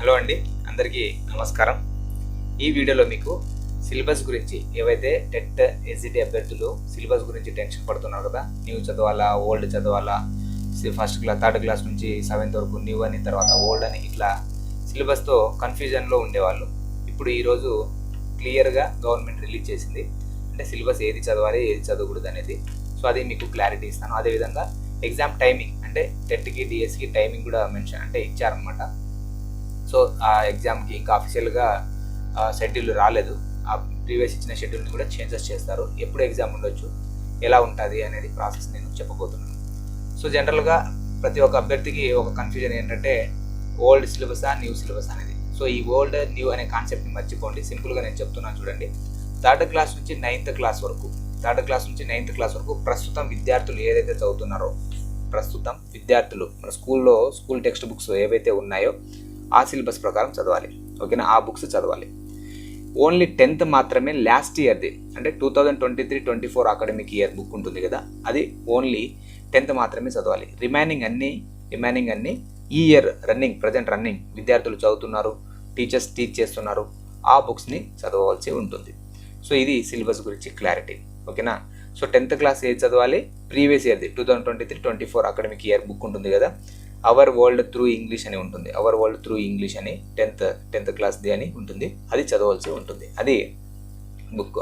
Hello అండి అందరికీ నమస్కారం. ఈ వీడియోలో మీకు సిలబస్ గురించి ఏవైతే టెట్ ఎస్జిటి అభ్యర్థులు సిలబస్ గురించి టెన్షన్ పడుతున్నారు కదా న్యూ చదవాలా ఓల్డ్ చదవాలా ఫస్ట్ క్లాస్ థర్డ్ క్లాస్ నుంచి సెవెంత్ వరకు న్యూ అని తర్వాత ఓల్డ్ అని ఇట్లా సిలబస్తో కన్ఫ్యూజన్లో ఉండేవాళ్ళు. ఇప్పుడు ఈరోజు క్లియర్గా గవర్నమెంట్ రిలీజ్ చేసింది. అంటే సిలబస్ ఏది చదవాలి ఏది చదవకూడదు అనేది. సో అది మీకు క్లారిటీ ఇస్తాను. అదేవిధంగా ఎగ్జామ్ టైమింగ్ అంటే టెట్కి డిఎస్కి టైమింగ్ కూడా మెన్షన్ అంటే ఇచ్చారనమాట సో ఆ ఎగ్జామ్కి ఇంకా అఫీషియల్గా షెడ్యూల్ రాలేదు. ఆ ప్రీవియస్ ఇచ్చిన షెడ్యూల్ని కూడా చేంజెస్ చేస్తారు. ఎప్పుడు ఎగ్జామ్ ఉండొచ్చు ఎలా ఉంటుంది అనేది ప్రాసెస్ నేను చెప్పబోతున్నాను. సో జనరల్గా ప్రతి ఒక్క అభ్యర్థికి ఒక కన్ఫ్యూజన్ ఏంటంటే ఓల్డ్ సిలబసా న్యూ సిలబస్ అనేది. సో ఈ ఓల్డ్ న్యూ అనే కాన్సెప్ట్ని మర్చిపోండి. సింపుల్గా నేను చెప్తున్నాను చూడండి. థర్డ్ క్లాస్ నుంచి నైన్త్ క్లాస్ వరకు థర్డ్ క్లాస్ నుంచి నైన్త్ క్లాస్ వరకు ప్రస్తుతం విద్యార్థులు ఏదైతే చదువుతున్నారో ప్రస్తుతం విద్యార్థులు మన స్కూల్లో స్కూల్ టెక్స్ట్ బుక్స్ ఏవైతే ఉన్నాయో ఆ సిలబస్ ప్రకారం చదవాలి. ఓకేనా? ఆ బుక్స్ చదవాలి. ఓన్లీ టెన్త్ మాత్రమే లాస్ట్ ఇయర్ది. అంటే two thousand twenty three twenty four academic year book ఉంటుంది కదా? అది ఓన్లీ టెన్త్ మాత్రమే చదవాలి. రిమైనింగ్ అన్నీ రిమైనింగ్ అన్ని ఈ ఇయర్ రన్నింగ్ ప్రజెంట్ రన్నింగ్ విద్యార్థులు చదువుతున్నారు టీచర్స్ టీచ్ చేస్తున్నారు ఆ బుక్స్ని చదవవలసి ఉంటుంది. సో ఇది సిలబస్ గురించి క్లారిటీ. ఓకేనా? సో టెన్త్ క్లాస్ ఏది చదవాలి? Previous ఇయర్ది two thousand twenty three twenty four academic year book ఉంటుంది కదా? అవర్ వరల్డ్ త్రూ ఇంగ్లీష్ అని ఉంటుంది. అవర్ వరల్డ్ త్రూ ఇంగ్లీష్ అని టెన్త్ టెన్త్ క్లాస్ది అని ఉంటుంది. అది చదవాల్సి ఉంటుంది. అది బుక్.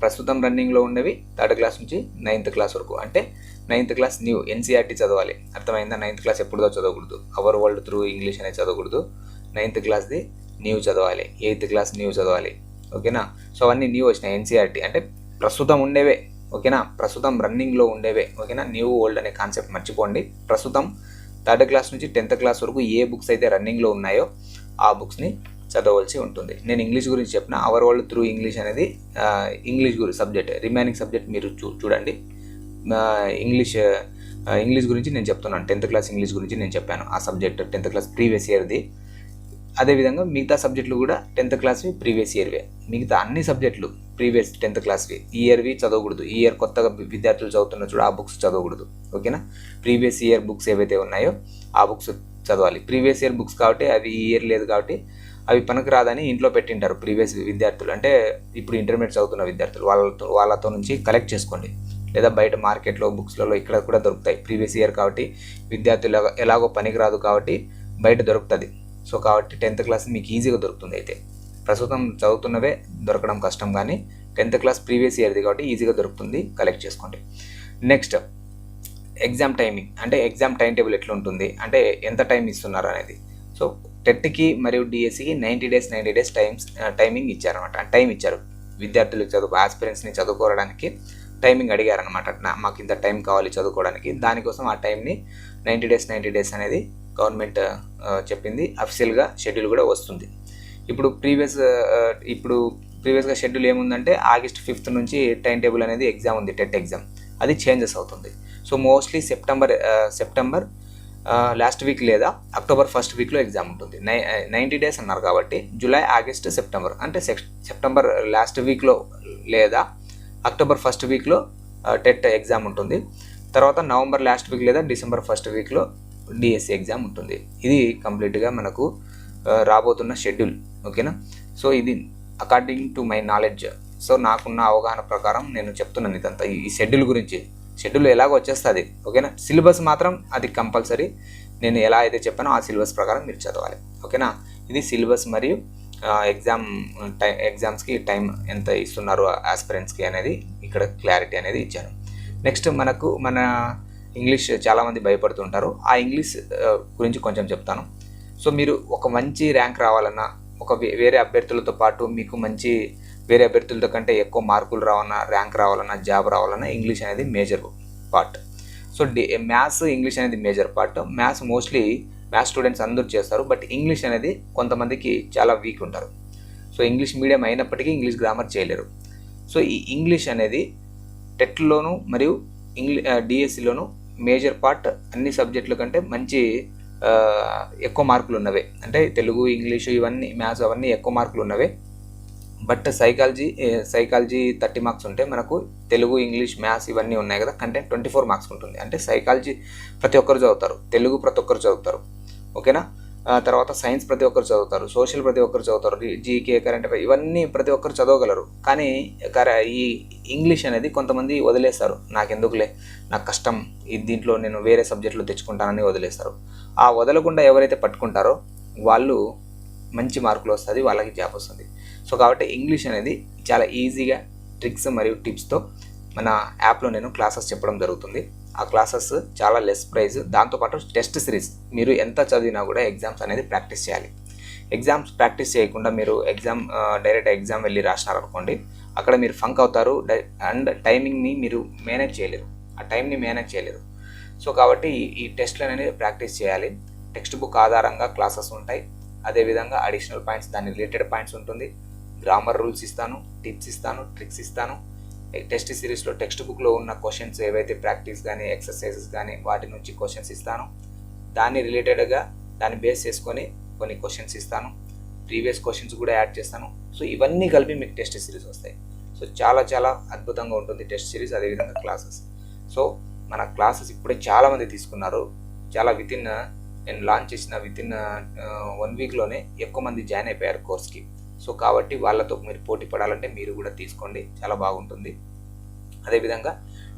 ప్రస్తుతం రన్నింగ్లో ఉన్నవి థర్డ్ క్లాస్ నుంచి నైన్త్ క్లాస్ వరకు. అంటే నైన్త్ క్లాస్ న్యూ ఎన్సీఆర్టీ చదవాలి. అర్థమైందా? నైన్త్ క్లాస్ ఎప్పుడుదో చదవకూడదు. అవర్ వరల్డ్ త్రూ ఇంగ్లీష్ అనేది చదవకూడదు. నైన్త్ క్లాస్ది న్యూ చదవాలి. ఎయిత్ క్లాస్ న్యూ చదవాలి. ఓకేనా? సో అవన్నీ న్యూ వచ్చినాయి. ఎన్సీఆర్టీ అంటే ప్రస్తుతం ఉండేవే. ఓకేనా? ప్రస్తుతం రన్నింగ్లో ఉండేవే. ఓకేనా? న్యూ ఓల్డ్ అనే కాన్సెప్ట్ మర్చిపోండి. ప్రస్తుతం థర్డ్ క్లాస్ నుంచి టెన్త్ క్లాస్ వరకు ఏ బుక్స్ అయితే రన్నింగ్లో ఉన్నాయో ఆ బుక్స్ని చదవలసి ఉంటుంది. నేను ఇంగ్లీష్ గురించి చెప్పిన అవర్ వరల్డ్ త్రూ ఇంగ్లీష్ అనేది ఇంగ్లీష్ గురించి సబ్జెక్ట్ రిమైనింగ్ సబ్జెక్ట్ మీరు చూ చూడండి. ఇంగ్లీష్ ఇంగ్లీష్ గురించి నేను చెప్తున్నాను. టెన్త్ క్లాస్ ఇంగ్లీష్ గురించి నేను చెప్పాను. ఆ సబ్జెక్ట్ టెన్త్ క్లాస్ ప్రీవియస్ ఇయర్ది. అదేవిధంగా మిగతా సబ్జెక్టులు కూడా టెన్త్ క్లాస్వి ప్రీవియస్ ఇయర్వే. మిగతా అన్ని సబ్జెక్టులు ప్రీవియస్ టెన్త్ క్లాస్వి ఈ ఇయర్వి చదవకూడదు. ఈ ఇయర్ కొత్తగా విద్యార్థులు చదువుతున్న చూడ ఆ బుక్స్ చదవకూడదు. ఓకేనా ప్రీవియస్ ఇయర్ బుక్స్ ఏవైతే ఉన్నాయో ఆ బుక్స్ చదవాలి. ప్రీవియస్ ఇయర్ బుక్స్ కాబట్టి అవి ఈ ఇయర్ లేదు కాబట్టి అవి పనికిరాదని ఇంట్లో పెట్టింటారు ప్రీవియస్ విద్యార్థులు. అంటే ఇప్పుడు ఇంటర్మీడియట్ చదువుతున్న విద్యార్థులు. వాళ్ళతో వాళ్ళతో నుంచి కలెక్ట్ చేసుకోండి. లేదా బయట మార్కెట్లో బుక్స్లలో ఇక్కడ కూడా దొరుకుతాయి. ప్రీవియస్ ఇయర్ కాబట్టి విద్యార్థులు ఎలాగో- ఎలాగో పనికిరాదు కాబట్టి బయట దొరుకుతుంది. సో కాబట్టి టెన్త్ క్లాస్ మీకు ఈజీగా దొరుకుతుంది అయితే. ప్రస్తుతం చదువుతున్నవే దొరకడం కష్టం కానీ టెన్త్ క్లాస్ ప్రీవియస్ ఇయర్ది కాబట్టి ఈజీగా దొరుకుతుంది కలెక్ట్ చేసుకోండి. నెక్స్ట్ ఎగ్జామ్ టైమింగ్ అంటే ఎగ్జామ్ టైం టేబుల్ ఎట్లా ఉంటుంది అంటే ఎంత టైం ఇస్తున్నారు అనేది. సో టెట్కి మరియు డిఎస్సికి ninety days ninety days times timing ఇచ్చారనమాట టైం ఇచ్చారు. విద్యార్థులకు చదువు ఆస్పిరెంట్స్ని చదువుకోవడానికి టైమింగ్ అడిగారనమాట మాకు ఇంత టైం కావాలి చదువుకోవడానికి. దానికోసం ఆ టైంని నైంటీ డేస్ నైంటీ డేస్ అనేది గవర్నమెంట్ చెప్పింది. అఫీషియల్గా షెడ్యూల్ కూడా వస్తుంది. ఇప్పుడు ప్రీవియస్ ఇప్పుడు ప్రీవియస్గా షెడ్యూల్ ఏముందంటే ఆగస్ట్ ఫిఫ్త్ నుంచి టైం టేబుల్ అనేది ఎగ్జామ్ ఉంది టెట్ ఎగ్జామ్. అది చేంజెస్ అవుతుంది. So mostly September September last week లేదా అక్టోబర్ ఫస్ట్ వీక్లో ఎగ్జామ్ ఉంటుంది. నై నైంటీ డేస్ అన్నారు కాబట్టి జూలై ఆగస్ట్ సెప్టెంబర్ అంటే సెక్ సెప్టెంబర్ లాస్ట్ వీక్లో లేదా అక్టోబర్ ఫస్ట్ వీక్లో టెట్ ఎగ్జామ్ ఉంటుంది. తర్వాత నవంబర్ లాస్ట్ వీక్ లేదా డిసెంబర్ ఫస్ట్ వీక్లో డిఎస్సి ఎగ్జామ్ ఉంటుంది. ఇది కంప్లీట్గా మనకు రాబోతున్న షెడ్యూల్ ఓకేనా సో ఇది according to my knowledge so నాకున్న అవగాహన ప్రకారం నేను చెప్తున్నాను ఇదంతా. ఈ షెడ్యూల్ గురించి షెడ్యూల్ ఎలాగో వచ్చేస్తుంది ఓకేనా సిలబస్ మాత్రం అది కంపల్సరీ నేను ఎలా అయితే చెప్పానో ఆ సిలబస్ ప్రకారం మీరు చదవాలి ఓకేనా ఇది సిలబస్ మరియు ఎగ్జామ్ టైం ఎగ్జామ్స్కి టైం ఎంత ఇస్తున్నారు ఆస్పిరెంట్స్కి అనేది ఇక్కడ క్లారిటీ అనేది ఇచ్చాను. నెక్స్ట్ మనకు మన ఇంగ్లీష్ చాలామంది భయపడుతుంటారు ఆ ఇంగ్లీష్ గురించి కొంచెం చెప్తాను. సో మీరు ఒక మంచి ర్యాంక్ రావాలన్నా ఒక వేరే అభ్యర్థులతో పాటు మీకు మంచి వేరే అభ్యర్థులతో కంటే ఎక్కువ మార్కులు రావాలన్నా ర్యాంక్ రావాలన్నా జాబ్ రావాలన్నా ఇంగ్లీష్ అనేది major part. So the maths English అనేది major part. Maths mostly maths students అందరూ చేస్తారు బట్ ఇంగ్లీష్ అనేది కొంతమందికి చాలా వీక్ ఉంటారు. సో ఇంగ్లీష్ మీడియం అయినప్పటికీ ఇంగ్లీష్ గ్రామర్ చేయలేరు. సో ఈ ఇంగ్లీష్ అనేది టెట్లోను మరియు ఇంగ్లీ డిఎస్సిలోను మేజర్ పార్ట్. అన్ని సబ్జెక్టుల కంటే మంచి ఎక్కువ మార్కులు ఉన్నవే. అంటే తెలుగు ఇంగ్లీషు ఇవన్నీ మ్యాథ్స్ అవన్నీ ఎక్కువ మార్కులు ఉన్నవే. But psychology psychology thirty marks ఉంటే మనకు తెలుగు ఇంగ్లీష్ మ్యాథ్స్ ఇవన్నీ ఉన్నాయి కదా కంటెంట్ ట్వంటీ ఫోర్ మార్క్స్ ఉంటుంది. అంటే సైకాలజీ ప్రతి ఒక్కరు చదువుతారు. తెలుగు ప్రతి ఒక్కరు చదువుతారు. ఓకేనా? తర్వాత సైన్స్ ప్రతి ఒక్కరు చదువుతారు. సోషల్ ప్రతి ఒక్కరు చదువుతారు. జీకే కరెంట్ ఇవన్నీ ప్రతి ఒక్కరు చదవగలరు. కానీ ఈ ఇంగ్లీష్ అనేది కొంతమంది వదిలేస్తారు. నాకెందుకులే నాకు కష్టం ఈ దీంట్లో నేను వేరే సబ్జెక్టులో తెచ్చుకుంటానని వదిలేస్తారు. ఆ వదలకుండా ఎవరైతే పట్టుకుంటారో వాళ్ళు మంచి మార్కులు వస్తుంది వాళ్ళకి జాబ్ వస్తుంది. సో కాబట్టి ఇంగ్లీష్ అనేది చాలా ఈజీగా ట్రిక్స్ మరియు టిప్స్తో మన యాప్లో నేను క్లాసెస్ చెప్పడం జరుగుతుంది. ఆ క్లాసెస్ చాలా లెస్ ప్రైజ్. దాంతోపాటు టెస్ట్ సిరీస్ మీరు ఎంత చదివినా కూడా ఎగ్జామ్స్ అనేది ప్రాక్టీస్ చేయాలి. ఎగ్జామ్స్ ప్రాక్టీస్ చేయకుండా మీరు ఎగ్జామ్ డైరెక్ట్ ఎగ్జామ్ వెళ్ళి రాసినారనుకోండి అక్కడ మీరు ఫంక్ అవుతారు. డై- అండ్ టైమింగ్ని మీరు మేనేజ్ చేయలేరు. ఆ టైంని మేనేజ్ చేయలేరు. సో కాబట్టి ఈ- ఈ టెస్ట్లు అనేది ప్రాక్టీస్ చేయాలి. టెక్స్ట్ బుక్ ఆధారంగా క్లాసెస్ ఉంటాయి. అదేవిధంగా అడిషనల్ పాయింట్స్ దాని రిలేటెడ్ పాయింట్స్ ఉంటుంది. గ్రామర్ రూల్స్ ఇస్తాను టిప్స్ ఇస్తాను ట్రిక్స్ ఇస్తాను. టెస్ట్ సిరీస్లో టెక్స్ట్ బుక్లో ఉన్న క్వశ్చన్స్ ఏవైతే ప్రాక్టీస్ కానీ ఎక్సర్సైజెస్ కానీ వాటి నుంచి క్వశ్చన్స్ ఇస్తాను. దాన్ని రిలేటెడ్గా దాన్ని బేస్ చేసుకొని కొన్ని క్వశ్చన్స్ ఇస్తాను. ప్రీవియస్ క్వశ్చన్స్ కూడా యాడ్ చేస్తాను. సో ఇవన్నీ కలిపి మీకు టెస్ట్ సిరీస్ వస్తాయి. సో చాలా చాలా అద్భుతంగా ఉంటుంది టెస్ట్ సిరీస్ అదేవిధంగా క్లాసెస్. సో మన క్లాసెస్ ఇప్పుడే చాలామంది తీసుకున్నారు. చాలా విత్ ఇన్ నేను లాంచ్ చేసిన విత్ ఇన్ వన్ వీక్లోనే ఎక్కువ మంది జాయిన్ అయిపోయారు కోర్స్కి. సో కాబట్టి వాళ్ళతో మీరు పోటీ పడాలంటే మీరు కూడా తీసుకోండి. చాలా బాగుంటుంది. అదేవిధంగా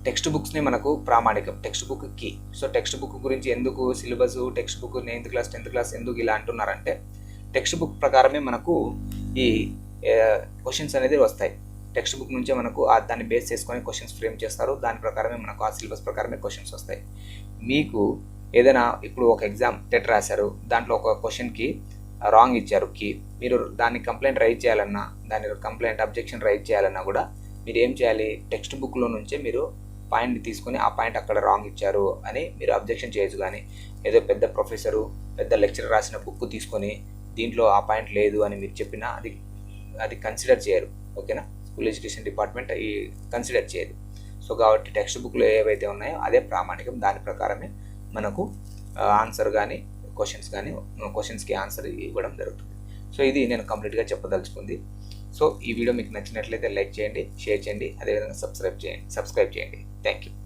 టెక్స్ట్ బుక్స్ని మనకు ప్రామాణికం టెక్స్ట్ బుక్ కీ. సో టెక్స్ట్ బుక్ గురించి ఎందుకు syllabus text book ninth class tenth class ఎందుకు ఇలా అంటున్నారంటే టెక్స్ట్ బుక్ ప్రకారమే మనకు ఈ క్వశ్చన్స్ అనేది వస్తాయి. టెక్స్ట్ బుక్ నుంచే మనకు ఆ దాన్ని బేస్ చేసుకొని క్వశ్చన్స్ ఫ్రేమ్ చేస్తారు. దాని ప్రకారమే మనకు ఆ సిలబస్ ప్రకారమే క్వశ్చన్స్ వస్తాయి. మీకు ఏదైనా ఇప్పుడు ఒక ఎగ్జామ్ టెట్ రాశారు. దాంట్లో ఒక క్వశ్చన్కి రాంగ్ ఇచ్చారు. కీ మీరు దాన్ని కంప్లైంట్ రైట్ చేయాలన్నా దాని కంప్లైంట్ అబ్జెక్షన్ రైట్ చేయాలన్నా కూడా మీరు ఏం చేయాలి? టెక్స్ట్ బుక్లో నుంచే మీరు పాయింట్ తీసుకొని ఆ పాయింట్ అక్కడ రాంగ్ ఇచ్చారు అని మీరు అబ్జెక్షన్ చేయొచ్చు కానీ ఏదో పెద్ద ప్రొఫెసరు పెద్ద లెక్చరర్ రాసిన బుక్ తీసుకొని దీంట్లో ఆ పాయింట్ లేదు అని మీరు చెప్పినా అది అది కన్సిడర్ చేయరు ఓకేనా? స్కూల్ ఎడ్యుకేషన్ డిపార్ట్మెంట్ ఈ కన్సిడర్ చేయదు. సో కాబట్టి టెక్స్ట్ బుక్లో ఏవైతే ఉన్నాయో అదే ప్రామాణికం దాని ప్రకారమే మనకు ఆన్సర్ కానీ క్వశ్చన్స్ కానీ క్వశ్చన్స్కి ఆన్సర్ ఇవ్వడం జరుగుతుంది. సో ఇది నేను కంప్లీట్గా చెప్పదలుచుకుంది. సో ఈ వీడియో మీకు నచ్చినట్లయితే లైక్ చేయండి షేర్ చేయండి అదేవిధంగా సబ్స్క్రైబ్ చేయండి సబ్స్క్రైబ్ చేయండి. Thank you